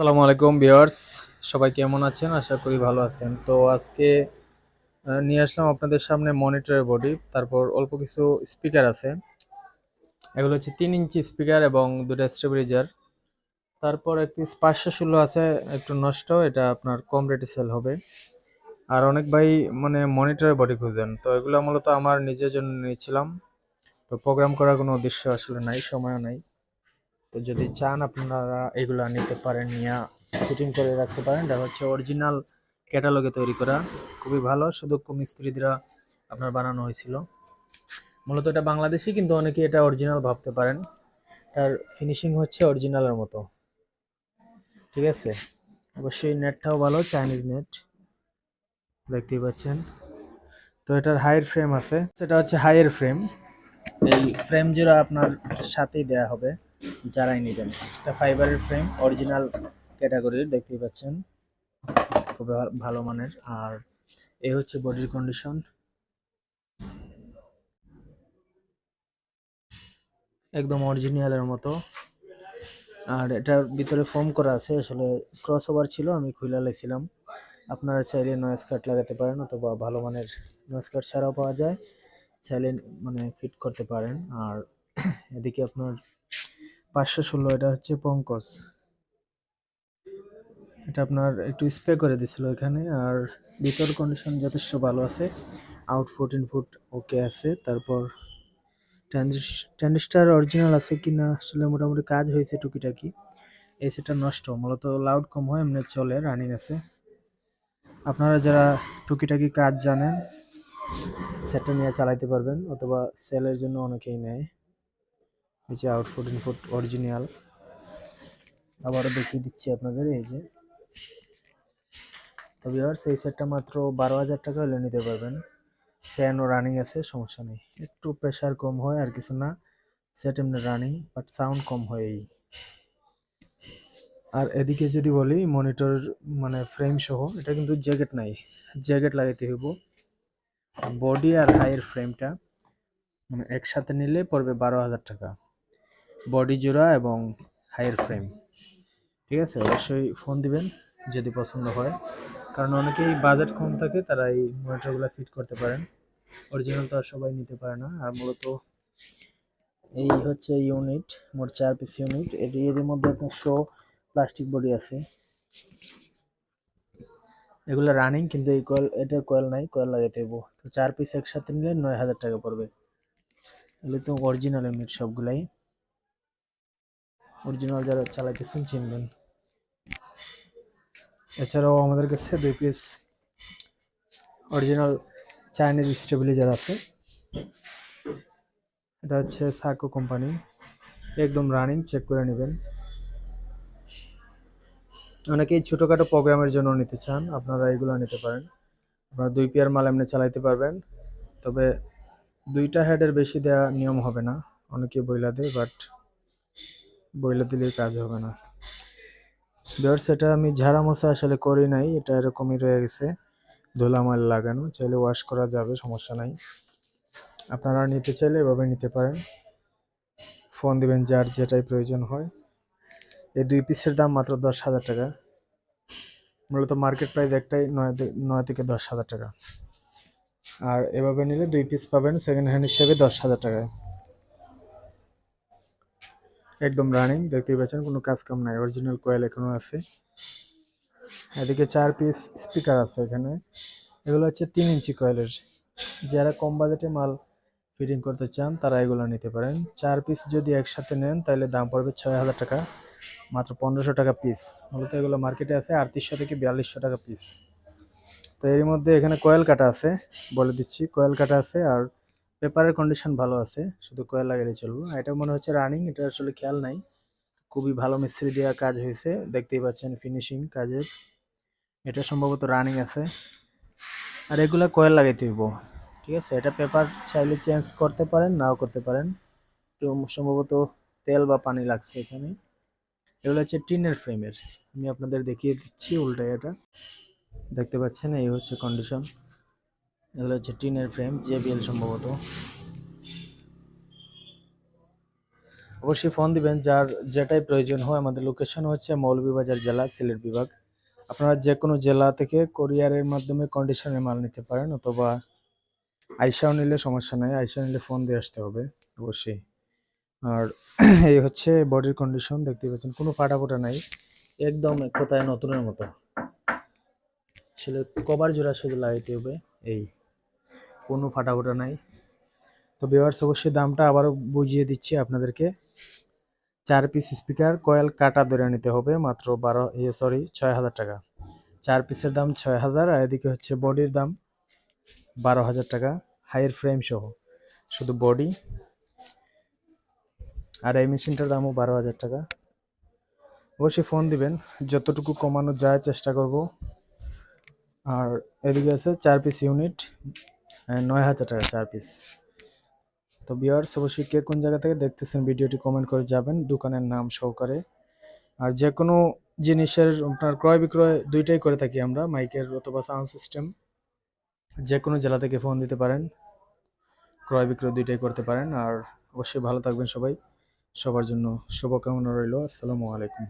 আসসালামু আলাইকুম, ভিউয়ার্স। সবাই কেমন আছেন? আশা করি ভালো আছেন। তো আজকে নিয়ে আসলাম আপনাদের সামনে মনিটরের বডি। তারপর অল্প কিছু স্পিকার আছে। এগুলো হচ্ছে তিন ইঞ্চি স্পিকার এবং দুটো স্টেবিলাইজার। তারপর একটি পাঁচশো ষোলো আছে, একটু নষ্ট, এটা আপনার কম রেটে সেল হবে। আর অনেক ভাই মানে মনিটরের বডি খুঁজেন। তো এগুলো মূলত আমার নিজের জন্য নিয়েছিলাম। তো প্রোগ্রাম করার কোনো উদ্দেশ্য আসলে নাই, সময়ও নাই। তো যদি চান আপনারা এগুলো নিতে পারেন, নিয়ে ফিটিং করে রাখতে পারেন। এটা হচ্ছে অরিজিনাল ক্যাটালগে তৈরি করা। খুবই ভালো। সুদক্ষ মিস্ত্রিরা আপনার বানানো হয়েছিল। মূলত এটা বাংলাদেশি, কিন্তু অনেকে এটা অরিজিনাল ভাবতে পারেন। তার ফিনিশিং হচ্ছে অরিজিনালের মতো। ঠিক আছে? অবশ্যই নেটটাও ভালো চাইনিজ নেট দেখতেই পাচ্ছেন। তো এটার হাইয়ের ফ্রেম আছে। সেটা হচ্ছে হাইয়ের ফ্রেম এই ফ্রেম জোড়া আপনার সাথেই দেয়া হবে। যারাই নেবেন। এটা ফাইবারের ফ্রেম অরিজিনাল ক্যাটাগরির দেখতেই পাচ্ছেন। খুব ভালো মানের। আর এ হচ্ছে বডির কন্ডিশন একদম অরিজিনালের মতো। আর এটার ভিতরে ফোম করা আছে। আসলে ক্রস ওভার ছিল, আমি খুলে লাইছিলাম। আপনারা চাইলে নয়েজ কাট লাগাতে পারেন, অথবা ভালো মানের নয়েজ কাট ছাড়াও পাওয়া যায়। চাইলে মানে ফিট করতে পারেন। আর এদিকে আপনার পাঁচশো ষোলো, এটা হচ্ছে পঙ্কজ। এটা আপনার একটু স্প্রে করে দিছিল এখানে আর ভিতর কন্ডিশন যথেষ্ট ভালো আছে। আউট ফুট ইনফুট ওকে আছে। তারপর ট্যান্ডিস্টার অরিজিনাল আছে কি না আসলে মোটামুটি কাজ হয়েছে টুকিটাকি। এই সেটা নষ্ট, মূলত লাউড কম হয়, এমনি চলে রানিং আছে। আপনারা যারা টুকিটাকি কাজ জানেন সেটটা নিয়ে চালাইতে পারবেন, অথবা সেলের জন্য অনেকেই নেয়। এই যে আউটফুট ইনফুট অরিজিনাল আবারও দেখিয়ে দিচ্ছি আপনাদের, এই যে। তো ভিউয়ার্স এই সেটটা মাত্র বারো হাজার টাকা হলে নিতে পারবেন। ফ্যানও রানিং আছে, সমস্যা নেই। একটু প্রেশার কম হয় আর কিছু না। সেট এমনি রানিং বাট সাউন্ড কম হয় এই। আর এদিকে যদি বলি মনিটর মানে ফ্রেম সহ, এটা কিন্তু জ্যাকেট নাই। জ্যাকেট লাগাইতে হইব। বডি আর হাইয়ের ফ্রেমটা মানে একসাথে নিলে পড়বে বারো হাজার টাকা। বডি জোড়া এবং হাইয়ের ফ্রেম। ঠিক আছে? অবশ্যই ফোন দিবেন যদি পছন্দ হয়। কারণ অনেকেই বাজেট কম থাকে তারা এই মনিটরগুলো ফিট করতে পারেন। অরিজিনাল তো আর সবাই নিতে পারে না। আর মূলত এই হচ্ছে ইউনিট, মোট চার পিস ইউনিট। এটি এর মধ্যে আপনার শো প্লাস্টিক বডি আছে। এগুলো রানিং, কিন্তু এই কয়েল, এটার কয়েল নাই, কয়েল লাগাইতে হইব। তো চার পিস একসাথে নিলে নয় হাজার টাকা পড়বে। এগুলো তো অরিজিনাল ইউনিট সবগুলাই। অরিজিনাল যারা চালাইতেছেন চিনবেন। এছাড়াও আমাদের কাছে দুই পিস অরিজিনাল চাইনিজ স্টেবিলাইজার আছে। এটা হচ্ছে সাকো কোম্পানি একদম রানিং চেক করে নেবেন। অনেকেই ছোটোখাটো প্রোগ্রামের জন্য নিতে চান, আপনারা এগুলো নিতে পারেন। আপনারা দুই পেয়ার মাল এমনি চালাইতে পারবেন। তবে দুইটা হেডের বেশি দেওয়া নিয়ম হবে না, অনেকে বইলা দেয় বাট বইলা দিলে কাজ হবে না। বিয়ার্স এটা আমি ঝাড়া মশা আসলে করি নাই, এটা এরকমই রয়ে গেছে। ধুলামাল লাগানো, চাইলে ওয়াশ করা যাবে, সমস্যা নাই। আপনারা নিতে চাইলে এভাবে নিতে পারেন। ফোন দিবেন যার যেটাই প্রয়োজন হয়। এই দুই পিসের দাম মাত্র দশ হাজার টাকা। মূলত মার্কেট প্রাইস একটাই, নয় নয় থেকে দশ হাজার টাকা। আর এভাবে নিলে দুই পিস পাবেন সেকেন্ড হ্যান্ড হিসেবে দশ হাজার টাকায়। একদম রানিং দেখতেই পাচ্ছেন, কোনো কাজ কাম নাই অরিজিনাল কয়েল এখনও আছে। এদিকে চার পিস স্পিকার আছে এখানে। এগুলো হচ্ছে তিন ইঞ্চি কয়েলের যারা কম বাজেটে মাল ফিটিং করতে চান, তারা এগুলো নিতে পারেন। চার পিস যদি একসাথে নেন, তাহলে দাম পড়বে ছয় হাজার টাকা, মাত্র পনেরোশো টাকা পিস মূলত এগুলো মার্কেটে আছে, আটত্রিশশো থেকে বিয়াল্লিশশো টাকা পিস তো এর মধ্যে এখানে কয়েল কাটা আছে, বলে দিচ্ছি কয়েল কাটা আছে, আর পেপারের কন্ডিশন ভালো আছে, শুধু কয়েল লাগালে চলবে। এটা মনে হচ্ছে রানিং এটা আসলে খেয়াল নাই। খুবই ভালো মিস্ত্রি দেওয়া কাজ হয়েছে, দেখতেই পাচ্ছেন ফিনিশিং কাজের। এটা সম্ভবত রানিং আছে। আর এগুলা কয়েল লাগাইতে হইব, ঠিক আছে? এটা পেপার চাইলে চেঞ্জ করতে পারেন, নাও করতে পারেন। তো সম্ভবত তেল বা পানি লাগছে এখানে। এগুলো হচ্ছে টিনের ফ্রেমের আমি আপনাদের দেখিয়ে দিচ্ছি উল্টা এটা। দেখতে পাচ্ছেন, এই হচ্ছে কন্ডিশন এগুলো হচ্ছে টিনের ফ্রেম, জেবিএল সম্ভবত। অবশ্যই ফোন দিবেন, যার যেটাই প্রয়োজন হয়, আমাদের লোকেশন হচ্ছে মৌলভীবাজার জেলা, সিলেট বিভাগ। আপনারা যে কোনো জেলা থেকে কোরিয়ারের মাধ্যমে কন্ডিশনে মাল নিতে পারেন, অথবা আইসাও নিলে সমস্যা নাই, আইসা নিলে ফোন দিয়ে আসতে হবে, অবশ্যই। আর এই হচ্ছে বডির কন্ডিশন দেখতে পাচ্ছেন, কোনো ফাটা ফোটা নাই, একদম এক কথায় নতুনের মতো। আসলে কভার জোড়া শুধু লাগাইতে হবে, এই। কোনো ফাটাফোটা নাই। তো ভিউয়ার্স অবশ্যই দামটা আবারও বুঝিয়ে দিচ্ছি আপনাদেরকে। চার পিস স্পিকার কয়েল কাটা ধরে নিতে হবে মাত্র বারো ইয়ে সরি ছয় হাজার টাকা। চার পিসের দাম ছয় হাজার, আর এদিকে হচ্ছে বডির দাম বারো হাজার টাকা হাইয়ের ফ্রেম সহ। শুধু বডি আর এই মেশিনটার দামও বারো হাজার টাকা। অবশ্যই ফোন দিবেন, যতটুকু কমানো যায় চেষ্টা করব। আর এদিকে আছে চার পিস ইউনিট নয় হাজার টাকা চার পিস তো বিয়ার্স অবশ্যই কে কোন জায়গা থেকে দেখতেছেন ভিডিওটি কমেন্ট করে যাবেন দোকানের নাম সহকারে। আর যে কোনো জিনিসের আপনার ক্রয় বিক্রয় দুইটাই করে থাকি আমরা, মাইকের অথবা সাউন্ড সিস্টেম যে কোনো জেলা থেকে ফোন দিতে পারেন, ক্রয় বিক্রয় দুইটাই করতে পারেন। আর অবশ্যই ভালো থাকবেন সবাই। সবার জন্য শুভকামনা রইল। আসসালামু আলাইকুম।